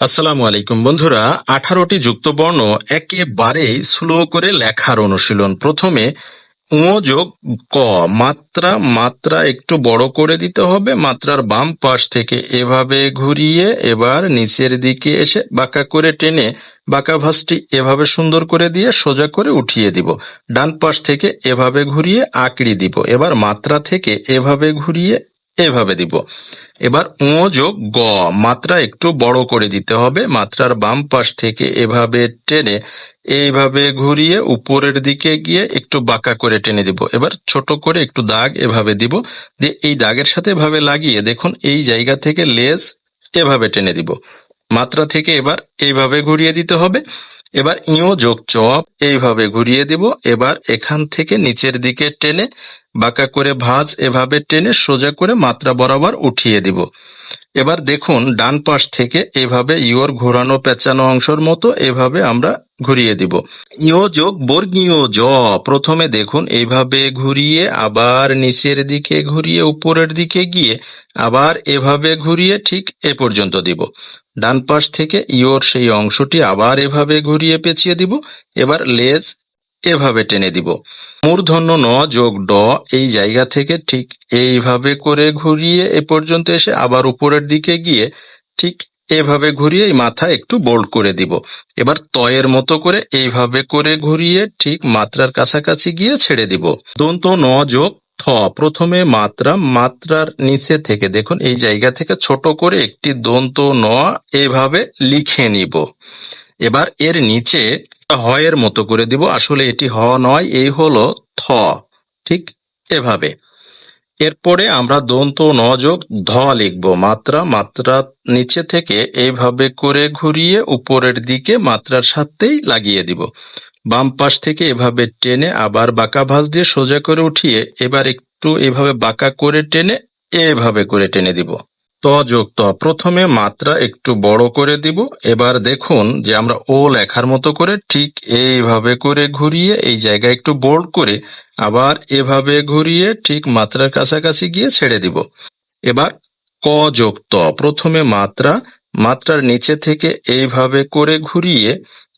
আসসালামু আলাইকুম বন্ধুরা, আঠারোটি যুক্ত বর্ণ একেবারেই স্লো করে লেখার অনুশীলন। প্রথমে উ যোগ ক, মাত্রা মাত্রা একটু বড় করে দিতে হবে, মাত্রার বাম পাশ থেকে এভাবে ঘুরিয়ে এবার নিচের দিকে এসে বাঁকা করে টেনে বাঁকা ভাঁজটি এভাবে সুন্দর করে দিয়ে সোজা করে উঠিয়ে দিব। ডান পাশ থেকে এভাবে ঘুরিয়ে আঁকড়ি দিব। এবার মাত্রা থেকে এভাবে ঘুরিয়ে এভাবে দিব। এবার ও যোগ গ, মাত্রা একটু বড় করে দিতে হবে। মাত্রার বাম পাশ থেকে এভাবে টেনে এইভাবে ঘুরিয়ে উপরের দিকে গিয়ে একটু বাঁকা করে টেনে দিব। এবার ছোট করে একটু দাগ এভাবে দিব। দিয়ে এই দাগের সাথে এভাবে লাগিয়ে দেখুন এই জায়গা থেকে লেজ এভাবে টেনে দিব। মাত্রা থেকে এবার এইভাবে ঘুরিয়ে দিতে হবে। এবার ইও যোগ চপ এইভাবে ঘুরিয়ে দিব। এবার এখান থেকে নিচের দিকে টেনে বাঁকা করে ভাঁজ এভাবে টেনে সোজা করে মাত্রা বরাবর উঠিয়ে দিব। এবার দেখুন, ডান পাশ থেকে এভাবে ইওর ঘোরানো পেঁচানো অংশের মতো এভাবে আমরা ঘুরিয়ে দিব। ইও যোগ বর্গীয় জ। প্রথমে দেখুন এইভাবে ঘুরিয়ে আবার নিচের দিকে ঘুরিয়ে উপরের দিকে গিয়ে আবার এভাবে ঘুরিয়ে ঠিক এ পর্যন্ত দিব। ডান পাশ থেকে ইওর সেই অংশটি আবার এভাবে ঘুরিয়ে পেঁচিয়ে দিব। এবার লেজ এভাবে টেনে দিব। মূর্ধন্য ন যোগ ড এই জায়গা থেকে ঠিক এইভাবে করে ঘুরিয়ে এ পর্যন্ত এসে আবার উপরের দিকে গিয়ে ঠিক এভাবে ঘুরিয়ে এই মাথা একটু বোল্ড করে দিব। এবার তয়ের মতো করে এইভাবে করে ঘুরিয়ে ঠিক মাত্রার কাছাকাছি গিয়ে ছেড়ে দিব। দন্ত ন যোগ থ, প্রথমে মাত্রা, মাত্রার নিচে থেকে। দেখুন, এই জায়গা থেকে ছোট করে একটি দন্ত ন এভাবে লিখে নিব। এবার এর নিচে হয়ের মতো করে দিব। আসলে এটি হ নয়, এই হলো থ, ঠিক এভাবে। এরপরে আমরা দন্ত নযোগ ধ লিখব। মাত্রা মাত্রা নিচে থেকে এইভাবে করে ঘুরিয়ে উপরের দিকে মাত্রার সাথেই লাগিয়ে দিব। বাম পাশ থেকে এভাবে টেনে আবার বাঁকা ভাঁজ দিয়ে সোজা করে উঠিয়ে এবার একটু এভাবে বাঁকা করে টেনে এভাবে করে টেনে দিব। ত যোগ ত প্রথমে মাত্রা একটু বড় করে দিব। এবার দেখুন যে আমরা ও লেখার মতো করে ঠিক এইভাবে করে ঘুরিয়ে এই জায়গায় একটু বোল্ড করে আবার এভাবে ঘুরিয়ে ঠিক মাত্রার কাছাকাছি গিয়ে ছেড়ে দিব। এবার ক যোগ ত প্রথমে মাত্রা, মাত্রার নিচে থেকে এইভাবে করে ঘুরিয়ে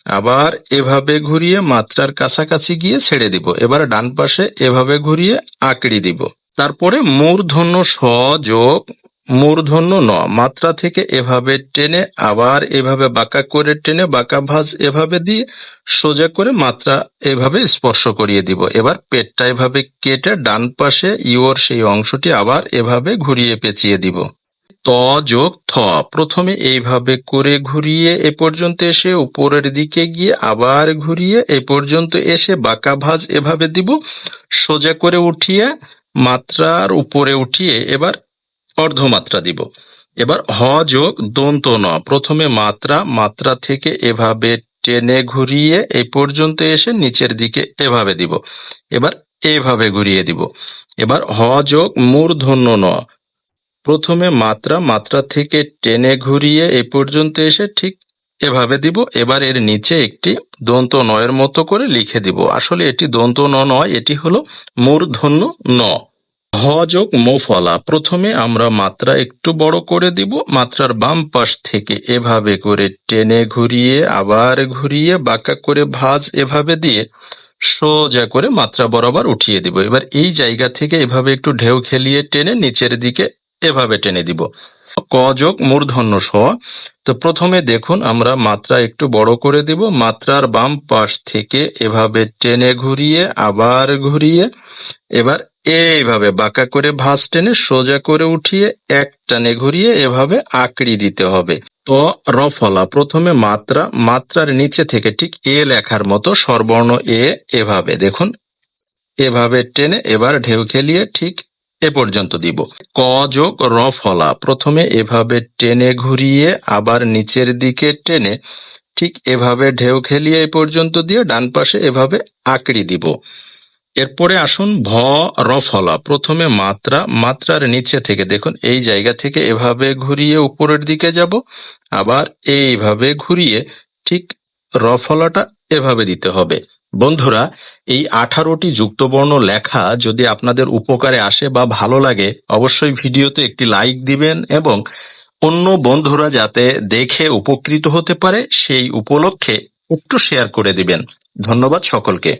আবার এভাবে ঘুরিয়ে মাত্রার কাছাকাছি গিয়ে ছেড়ে দিব। এবার ডান পাশে এভাবে ঘুরিয়ে আঁকড়ি দিব। তারপরে মূর্ধন্য স যোগ মূর্ধন্য ন। মাত্রা থেকে এভাবে টেনে, আবার এভাবে বাঁকা করে টেনে, বাঁকা ভাঁজ এভাবে দিয়ে সোজা করে মাত্রা এভাবে স্পর্শ করিয়ে দিব। এবার পেটটা এভাবে কেটে ডান পাশে ইওর সেই অংশটি আবার এভাবে ঘুরিয়ে পেঁচিয়ে দিব। ত যোগ থ। প্রথমে এইভাবে করে ঘুরিয়ে এ পর্যন্ত এসে উপরের দিকে গিয়ে আবার ঘুরিয়ে এ পর্যন্ত এসে বাঁকা ভাঁজ এভাবে দিব। সোজা করে উঠিয়ে মাত্রার উপরে উঠিয়ে এবার অর্ধমাত্রা দিব। এবার হ যোগ দন্ত ন। প্রথমে মাত্রা মাত্রা থেকে এভাবে টেনে ঘুরিয়ে এই পর্যন্ত এসে নিচের দিকে এভাবে দিব। এবার এভাবে ঘুরিয়ে দিব। এবার হ যোগ মূর্ধন্য ন। প্রথমে মাত্রা মাত্রা থেকে টেনে ঘুরিয়ে এই পর্যন্ত এসে ঠিক এভাবে দিব। এবার এর নিচে একটি দন্ত নয়ের মতো করে লিখে দিব। আসলে এটি দন্ত ন নয়, এটি হলো মূর্ধন্য ন। হ যোগ মোফলা, প্রথমে আমরা মাত্রা একটু বড় করে দিব, মাত্রার বাম পাশ থেকে এভাবে করে টেনে ঘুরিয়ে, আবার ঘুরিয়ে, বাঁকা করে ভাঁজ এভাবে দিয়ে সোজা করে মাত্রা বরাবর উঠিয়ে দিব। এবার এই জায়গা থেকে এভাবে একটু ঢেউ খেলিয়ে টেনে নিচের দিকে এভাবে টেনে দিব। ক যোগ মূর্ধন্য স তো প্রথমে দেখুন আমরা মাত্রা একটু বড় করে দিব, মাত্রার বাম পাশ থেকে এভাবে টেনে ঘুরিয়ে, আবার ঘুরিয়ে, এবার এইভাবে বাঁকা করে ভাঁজ টেনে সোজা করে উঠিয়ে এক টানে ঘুরিয়ে এভাবে আঁকড়ি দিতে হবে। তো রফলা প্রথমে মাত্রা, মাত্রার নিচে থেকে ঠিক এ লেখার মতো স্বরবর্ণ এ এভাবে, দেখুন। এভাবে টেনে এবার ঢেউ খেলিয়ে ঠিক এ পর্যন্ত দিব। ক যোগ র ফলা প্রথমে এভাবে টেনে ঘুরিয়ে আবার নিচের দিকে টেনে ঠিক এভাবে ঢেউ খেলিয়ে এ পর্যন্ত দিয়ে ডান পাশে এভাবে আঁকড়ি দিব। এরপরে আসুন ভ, র ফলা প্রথমে মাত্রা, মাত্রার নিচে থেকে দেখুন, এই জায়গা থেকে এভাবে ঘুরিয়ে উপরের দিকে যাব, আবার এইভাবে ঘুরিয়ে ঠিক র ফলাটা এভাবে দিতে হবে। বন্ধুরা, এই আঠারোটি যুক্তবর্ণ লেখা যদি আপনাদের উপকারে আসে বা ভালো লাগে, অবশ্যই ভিডিওতে একটি লাইক দিবেন এবং অন্য বন্ধুরা যাতে দেখে উপকৃত হতে পারে, সেই উপলক্ষে একটু শেয়ার করে দিবেন। ধন্যবাদ সকলকে।